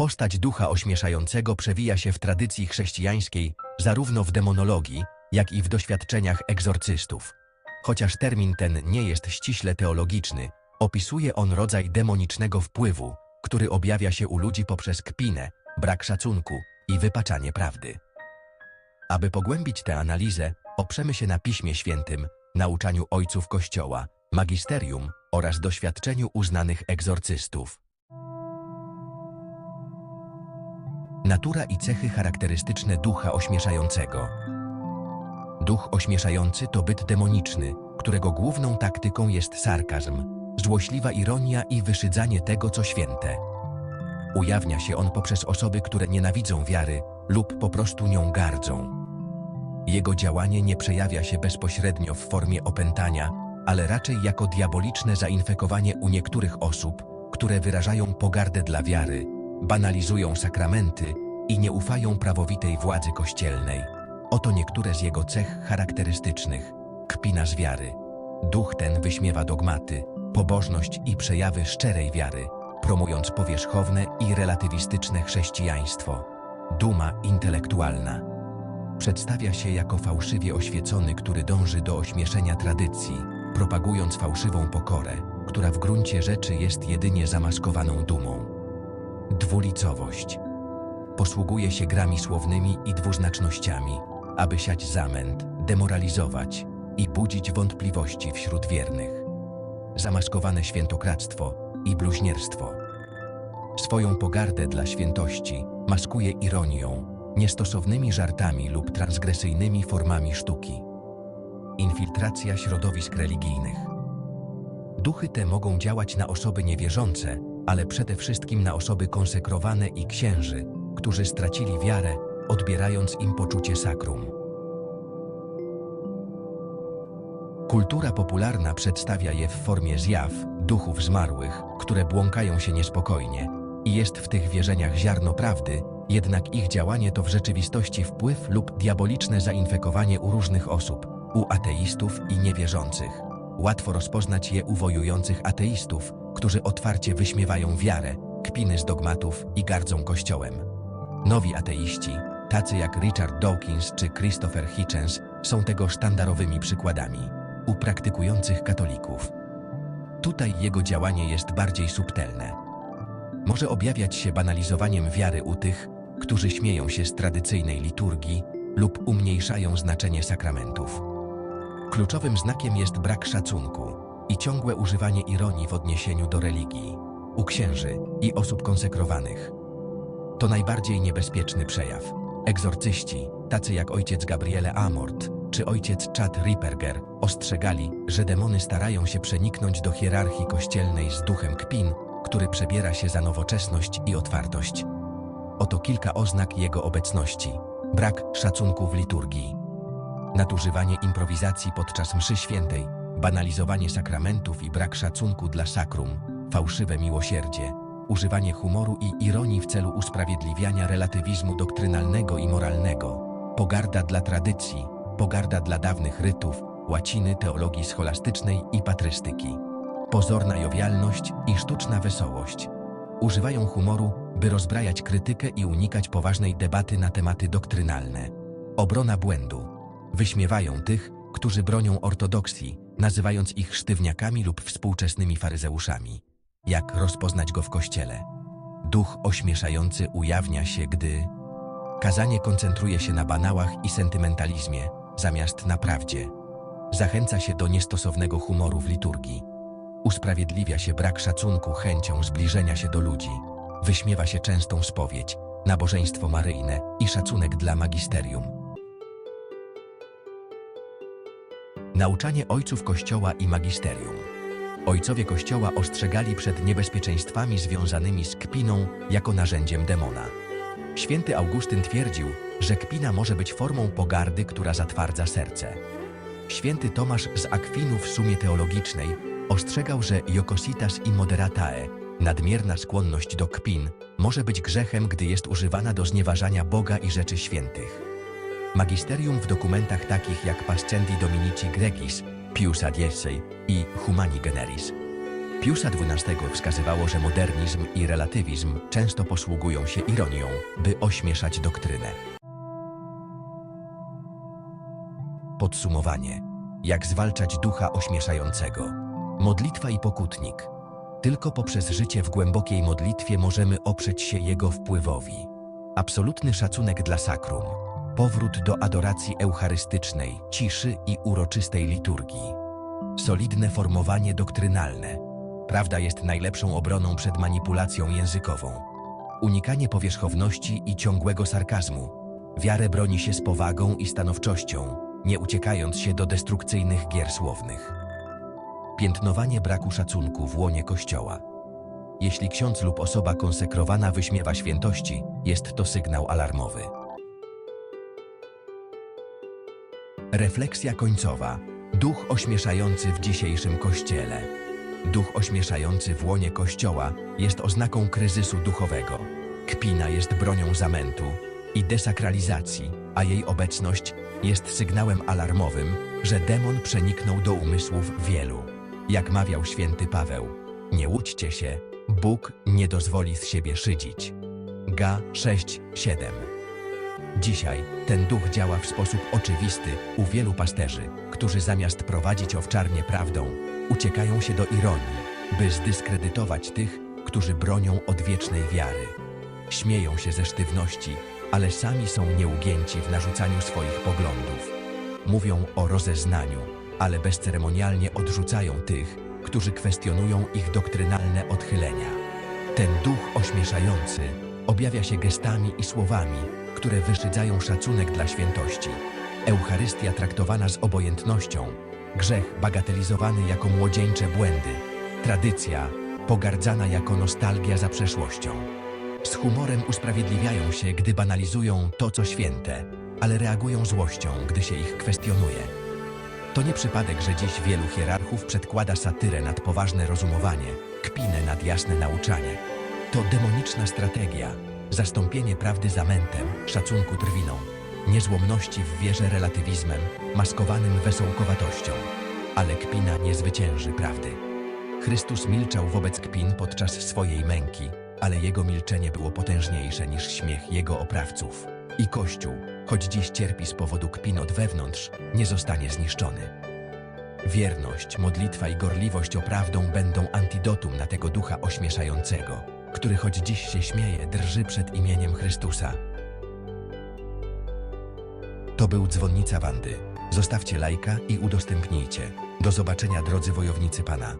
Postać ducha ośmieszającego przewija się w tradycji chrześcijańskiej zarówno w demonologii, jak i w doświadczeniach egzorcystów. Chociaż termin ten nie jest ściśle teologiczny, opisuje on rodzaj demonicznego wpływu, który objawia się u ludzi poprzez kpinę, brak szacunku i wypaczanie prawdy. Aby pogłębić tę analizę, oprzemy się na Piśmie Świętym, nauczaniu ojców Kościoła, magisterium oraz doświadczeniu uznanych egzorcystów. Natura i cechy charakterystyczne ducha ośmieszającego. Duch ośmieszający to byt demoniczny, którego główną taktyką jest sarkazm, złośliwa ironia i wyszydzanie tego, co święte. Ujawnia się on poprzez osoby, które nienawidzą wiary lub po prostu nią gardzą. Jego działanie nie przejawia się bezpośrednio w formie opętania, ale raczej jako diaboliczne zainfekowanie u niektórych osób, które wyrażają pogardę dla wiary, banalizują sakramenty i nie ufają prawowitej władzy kościelnej. Oto niektóre z jego cech charakterystycznych. Kpina wiary. Duch ten wyśmiewa dogmaty, pobożność i przejawy szczerej wiary, promując powierzchowne i relatywistyczne chrześcijaństwo. Duma intelektualna. Przedstawia się jako fałszywie oświecony, który dąży do ośmieszenia tradycji, propagując fałszywą pokorę, która w gruncie rzeczy jest jedynie zamaskowaną dumą. Dwulicowość. Posługuje się grami słownymi i dwuznacznościami, aby siać zamęt, demoralizować i budzić wątpliwości wśród wiernych. Zamaskowane świętokradztwo i bluźnierstwo. Swoją pogardę dla świętości maskuje ironią, niestosownymi żartami lub transgresyjnymi formami sztuki. Infiltracja środowisk religijnych. Duchy te mogą działać na osoby niewierzące, ale przede wszystkim na osoby konsekrowane i księży, którzy stracili wiarę, odbierając im poczucie sakrum. Kultura popularna przedstawia je w formie zjaw, duchów zmarłych, które błąkają się niespokojnie i jest w tych wierzeniach ziarno prawdy, jednak ich działanie to w rzeczywistości wpływ lub diaboliczne zainfekowanie u różnych osób, u ateistów i niewierzących. Łatwo rozpoznać je u wojujących ateistów, którzy otwarcie wyśmiewają wiarę, kpiny z dogmatów i gardzą Kościołem. Nowi ateiści, tacy jak Richard Dawkins czy Christopher Hitchens, są tego sztandarowymi przykładami. U praktykujących katolików. Tutaj jego działanie jest bardziej subtelne. Może objawiać się banalizowaniem wiary u tych, którzy śmieją się z tradycyjnej liturgii lub umniejszają znaczenie sakramentów. Kluczowym znakiem jest brak szacunku i ciągłe używanie ironii w odniesieniu do religii, u księży i osób konsekrowanych. To najbardziej niebezpieczny przejaw. Egzorcyści, tacy jak ojciec Gabriele Amort czy ojciec Chad Ripperger, ostrzegali, że demony starają się przeniknąć do hierarchii kościelnej z duchem kpin, który przebiera się za nowoczesność i otwartość. Oto kilka oznak jego obecności. Brak szacunku w liturgii. Nadużywanie improwizacji podczas mszy świętej, banalizowanie sakramentów i brak szacunku dla sakrum, fałszywe miłosierdzie, używanie humoru i ironii w celu usprawiedliwiania relatywizmu doktrynalnego i moralnego, pogarda dla tradycji, pogarda dla dawnych rytów, łaciny, teologii scholastycznej i patrystyki, pozorna jowialność i sztuczna wesołość. Używają humoru, by rozbrajać krytykę i unikać poważnej debaty na tematy doktrynalne. Obrona błędu. Wyśmiewają tych, którzy bronią ortodoksji, nazywając ich sztywniakami lub współczesnymi faryzeuszami. Jak rozpoznać go w kościele? Duch ośmieszający ujawnia się, gdy kazanie koncentruje się na banałach i sentymentalizmie, zamiast na prawdzie. Zachęca się do niestosownego humoru w liturgii. Usprawiedliwia się brak szacunku chęcią zbliżenia się do ludzi. Wyśmiewa się częstą spowiedź, nabożeństwo maryjne i szacunek dla magisterium. Nauczanie ojców Kościoła i magisterium. Ojcowie Kościoła ostrzegali przed niebezpieczeństwami związanymi z kpiną jako narzędziem demona. Święty Augustyn twierdził, że kpina może być formą pogardy, która zatwardza serce. Święty Tomasz z Akwinu w sumie teologicznej ostrzegał, że jokositas i moderatae, nadmierna skłonność do kpin, może być grzechem, gdy jest używana do znieważania Boga i rzeczy świętych. Magisterium w dokumentach takich jak Pascendi Dominici Gregis, Pius Adiesej i Humani Generis Piusa XII wskazywało, że modernizm i relatywizm często posługują się ironią, by ośmieszać doktrynę. Podsumowanie. Jak zwalczać ducha ośmieszającego? Modlitwa i pokutnik. Tylko poprzez życie w głębokiej modlitwie możemy oprzeć się jego wpływowi. Absolutny szacunek dla sakrum. Powrót do adoracji eucharystycznej, ciszy i uroczystej liturgii. Solidne formowanie doktrynalne. Prawda jest najlepszą obroną przed manipulacją językową. Unikanie powierzchowności i ciągłego sarkazmu. Wiarę broni się z powagą i stanowczością, nie uciekając się do destrukcyjnych gier słownych. Piętnowanie braku szacunku w łonie Kościoła. Jeśli ksiądz lub osoba konsekrowana wyśmiewa świętości, jest to sygnał alarmowy. Refleksja końcowa. Duch ośmieszający w dzisiejszym Kościele. Duch ośmieszający w łonie Kościoła jest oznaką kryzysu duchowego. Kpina jest bronią zamętu i desakralizacji, a jej obecność jest sygnałem alarmowym, że demon przeniknął do umysłów wielu. Jak mawiał święty Paweł, nie łudźcie się, Bóg nie dozwoli z siebie szydzić. Ga 6:7. Dzisiaj ten duch działa w sposób oczywisty u wielu pasterzy, którzy zamiast prowadzić owczarnię prawdą, uciekają się do ironii, by zdyskredytować tych, którzy bronią odwiecznej wiary. Śmieją się ze sztywności, ale sami są nieugięci w narzucaniu swoich poglądów. Mówią o rozeznaniu, ale bezceremonialnie odrzucają tych, którzy kwestionują ich doktrynalne odchylenia. Ten duch ośmieszający objawia się gestami i słowami, które wyszydzają szacunek dla świętości. Eucharystia traktowana z obojętnością, grzech bagatelizowany jako młodzieńcze błędy, tradycja pogardzana jako nostalgia za przeszłością. Z humorem usprawiedliwiają się, gdy banalizują to, co święte, ale reagują złością, gdy się ich kwestionuje. To nie przypadek, że dziś wielu hierarchów przedkłada satyrę nad poważne rozumowanie, kpinę nad jasne nauczanie. To demoniczna strategia, zastąpienie prawdy zamętem, szacunku drwiną, niezłomności w wierze relatywizmem, maskowanym wesołkowatością. Ale kpina nie zwycięży prawdy. Chrystus milczał wobec kpin podczas swojej męki, ale jego milczenie było potężniejsze niż śmiech jego oprawców. I Kościół, choć dziś cierpi z powodu kpin od wewnątrz, nie zostanie zniszczony. Wierność, modlitwa i gorliwość o prawdą będą antidotum na tego ducha ośmieszającego, który choć dziś się śmieje, drży przed imieniem Chrystusa. To był Dzwonnica Wandy. Zostawcie lajka i udostępnijcie. Do zobaczenia drodzy wojownicy Pana.